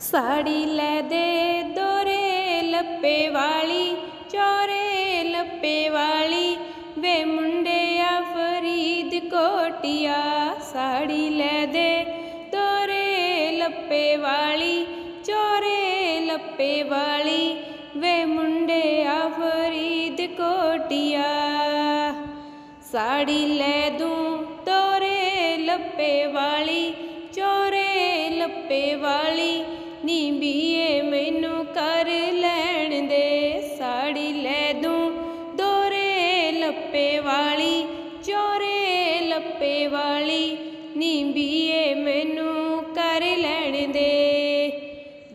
ਸਾੜੀ ਲੈ ਦੇ ਦੋਰੇ ਲੱਪੇ ਵਾਲੀ, ਚੋਰੇ ਲੱਪੇ ਵਾਲੀ, ਵੇ ਮੁੰਡਿਆ ਫਰੀਦ ਕੋਟਿਆ, ਸਾੜੀ ਲੈ ਦੇ ਦੋਰੇ ਲੱਪੇ ਵਾਲੀ, ਚੋਰੇ ਲੱਪੇ ਵਾਲੀ, ਵੇ ਮੁੰਡਿਆ ਫਰੀਦ ਕੋਟਿਆ। ਸਾੜੀ ਲੈ ਦੂੰ ਤੋਰੇ ਲੱਪੇ ਵਾਲੀ, ਚੋਰੇ ਲੱਪੇ ਵਾਲੀ ਨੀ ਬੀਏ ਮੈਨੂੰ ਕਰ ਲੈਣ ਦੇ। ਸਾੜੀ ਲੈ ਦੂੰ ਦੋਰੇ ਲੱਪੇ ਵਾਲੀ, ਚੋਰੇ ਲੱਪੇ ਵਾਲੀ। ਨੀ ਬੀਏ ਮੈਨੂੰ ਕਰ ਲੈਣ ਦੇ।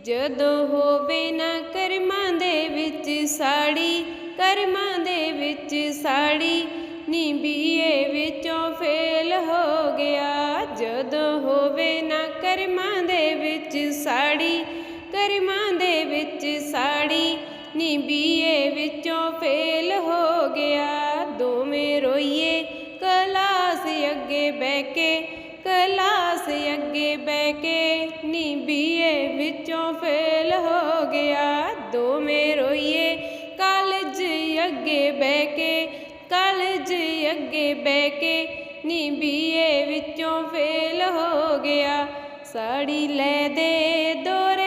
ਜਦੋਂ ਹੋਵੇ ਨਾ ਕਰਮਾਂ ਦੇ ਵਿੱਚ ਸਾੜੀ, ਕਰਮਾਂ ਦੇ ਵਿੱਚ ਸਾੜੀ। ਨੀ ਬੀਏ ਵਿੱਚੋਂ ਫੇਲ ਹੋ ਗਿਆ। ਜਦੋਂ ਹੋਵੇ ਨਾ ਕਰਮਾਂ ਦੇ ਵਿੱਚ ਸਾੜੀ ਕਰਮਾਂ ਦੇ ਵਿੱਚ ਸਾੜੀ ਨੀ ਬੀਏ ਵਿੱਚੋਂ ਫੇਲ ਹੋ ਗਿਆ। ਦੋਵੇਂ ਰੋਈਏ, ਕਲਾਸ ਅੱਗੇ ਬਹਿ ਕੇ, ਕਲਾਸ ਅੱਗੇ ਬਹਿ ਕੇ ਨੀ ਬੀਏ ਵਿੱਚੋਂ ਫੇਲ ਹੋ ਗਿਆ। ਦੋਵੇਂ ਰੋਈਏ, ਕਾਲਜ ਅੱਗੇ ਬਹਿ ਕੇ, ਕਾਲਜ ਅੱਗੇ ਬਹਿ ਕੇ ਨੀ ਬੀਏ ਵਿੱਚੋਂ ਫੇਲ ਹੋ ਗਿਆ। ਸਾੜੀ ਲੈ ਦੇ ਦੋਰੇ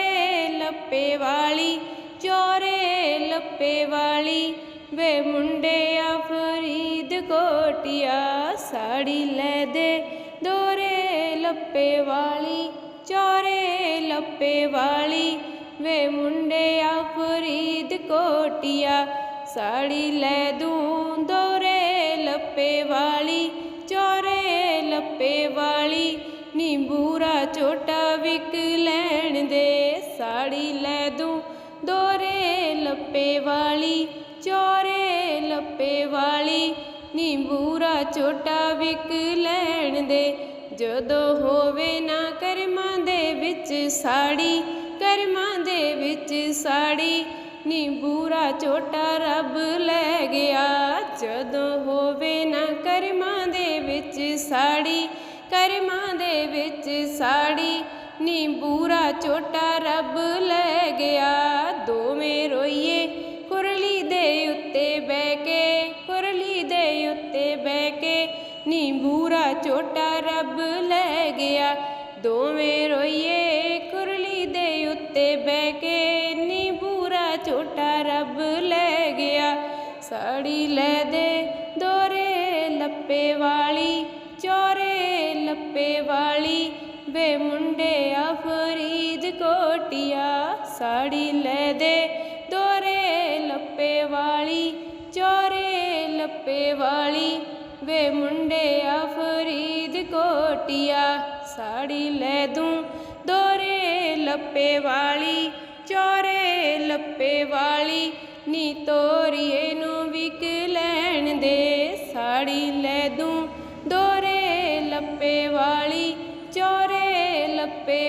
ਲੱਪੇ ਵਾਲੀ, ਚੋਰੇ ਲੱਪੇ ਵਾਲੀ, ਵੇ ਮੁੰਡਿਆ ਫਰੀਦ ਕੋਟਿਆ ਸਾੜੀ ਲੈ ਦੇ। ਦੋਰੇ ਲੱਪੇ ਵਾਲੀ, ਚੋਰੇ ਲੱਪੇ ਵਾਲੀ, ਵੇ ਮੁੰਡਿਆ ਫਰੀਦ ਕੋਟਿਆ ਸਾੜੀ ਲੈ ਦੂੰ। ਦੋਰੇ ਲੱਪੇ ਵਾਲੀ, ਚੋਰੇ ਲੱਪੇ ਵਾਲੀ ਨੀ ਬੂਰਾ ਛੋਟਾ ਵਿਕ ਲੈਣ ਦੇ, ਸਾੜੀ ਦੂੰ ਦੋਰੇ ਲੱਪੇ ਵਾਲੀ, ਚੋਰੇ ਲੱਪੇ ਵਾਲੀ ਨੀ ਛੋਟਾ ਵਿਕ ਲੈਣ ਦੇ। ਜਦੋਂ ਹੋਵੇ ਨਾ ਕਰਮਾਂ ਦੇ ਵਿੱਚ ਸਾੜੀ, ਕਰਮਾਂ ਦੇ ਵਿੱਚ ਸਾੜੀ ਨੀ ਬੂਰਾ ਛੋਟਾ ਰੱਬ ਲੈ ਗਿਆ। ਜਦੋਂ ਹੋਵੇ ਨਾ ਕਰਮਾਂ ਦੇ ਵਿੱਚ ਸਾੜੀ, ਕਰਮਾਂ ਦੇ ਵਿੱਚ ਸਾੜੀ ਨੀਬੂਰਾ ਛੋਟਾ ਰੱਬ ਲੈ ਗਿਆ। ਦੋਵੇਂ ਰੋਈਏ ਕੁਰਲੀ ਦੇ ਉੱਤੇ ਬਹਿ ਕੇ, ਕੁਰਲੀ ਦੇ ਉੱਤੇ ਬਹਿ ਕੇ ਨੀ ਬੂਰਾ ਛੋਟਾ ਰੱਬ ਲੈ ਗਿਆ। ਦੋਵੇਂ ਰੋਈਏ ਕੁਰਲੀ ਦੇ ਉੱਤੇ ਬਹਿ ਕੇ ਨੀ ਬੂਰਾ ਛੋਟਾ ਰੱਬ ਲੈ ਗਿਆ। ਸਾੜੀ ਲੈ ਦੇ ਦੋਰੇ ਲੱਪੇ ਵਾਲੀ, ਚੋਰੇ ਲੱਪੇ ਵਾਲੀ ਵੇ ਮੁੰਡਿਆ ਫਰੀਦ ਕੋਟਿਆ, ਸਾੜੀ ਲੈ ਦੇ ਦੋਰੇ ਲੱਪੇ ਵਾਲੀ, ਚੋਰੇ ਲੱਪੇ ਵਾਲੀ। ਵੇ ਮੁੰਡਿਆ ਫਰੀਦ ਕੋਟਿਆ, ਸਾੜੀ ਲੈ ਦੂੰ ਦੋਰੇ ਲੱਪੇ ਵਾਲੀ, ਚੋਰੇ ਲੱਪੇ ਵਾਲੀ। ਨੀ ਤੋਰੀਏ ਨੂੰ ਵਿਕ ਲੈਣ ਦੇ, ਸਾੜੀ ਲੈ ਦੂੰ ਦੋਰੇ ਲੱਪੇ ਵਾਲੀ।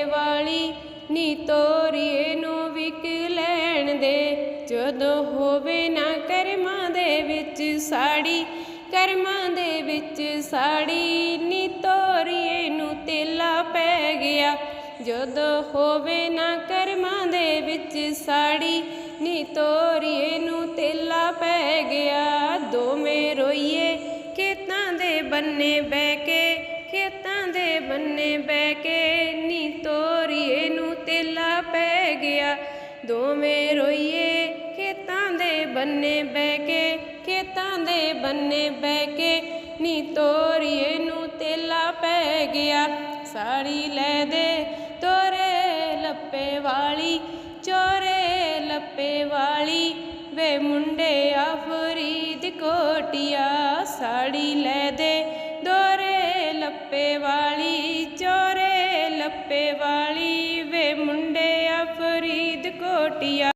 ਵਾਲੀ ਨੀ ਤੋਰੀਏ ਨੂੰ ਵਿਕ ਲੈਣ ਦੇ। ਜਦੋਂ ਹੋਵੇ ਨਾ ਕਰਮਾਂ ਦੇ ਵਿੱਚ ਸਾੜੀ, ਕਰਮਾਂ ਦੇ ਵਿੱਚ ਸਾੜੀ ਨੀ ਤੋਰੀਏ ਨੂੰ ਤੇਲਾ ਪੈ ਗਿਆ। ਜਦੋਂ ਹੋਵੇ ਨਾ ਕਰਮਾਂ ਦੇ ਵਿੱਚ ਸਾੜੀ ਨੀ ਤੋਰੀਏ ਨੂੰ ਤੇਲਾ ਪੈ ਗਿਆ। ਦੋਵੇਂ ਰੋਈਏ ਖੇਤਾਂ ਦੇ ਬੰਨੇ ਬਹਿ ਕੇ, ਖੇਤਾਂ ਦੇ ਬੰਨੇ ਬਹਿ ਕੇ। ਦੋਵੇਂ ਰੋਈਏ ਖੇਤਾਂ ਦੇ ਬੰਨੇ ਬਹਿ ਕੇ, ਖੇਤਾਂ ਦੇ ਬੰਨੇ ਬਹਿ ਕੇ, ਨੀ ਤੋਰੀਏ ਨੂੰ ਤੇਲਾ ਪੈ ਗਿਆ। ਸਾੜੀ ਲੈ ਦੇ ਤੋਰੇ ਲੱਪੇ ਵਾਲੀ, ਚੋਰੇ ਲੱਪੇ ਵਾਲੀ, ਵੇ ਮੁੰਡੇ ਮੁੰਡਿਆ ਫਰੀਦ ਕੋਟਿਆ। ਸਾੜੀ ਲੈ ਦੇ ਦੋਰੇ ਲੱਪੇ ਵਾਲੀ, ਚੋਰੇ ਲੱਪੇ ਵਾਲੀ, ਵੇ ਮੁੰਡੇ ਫਰੀਦ ਕੋਟਿਆ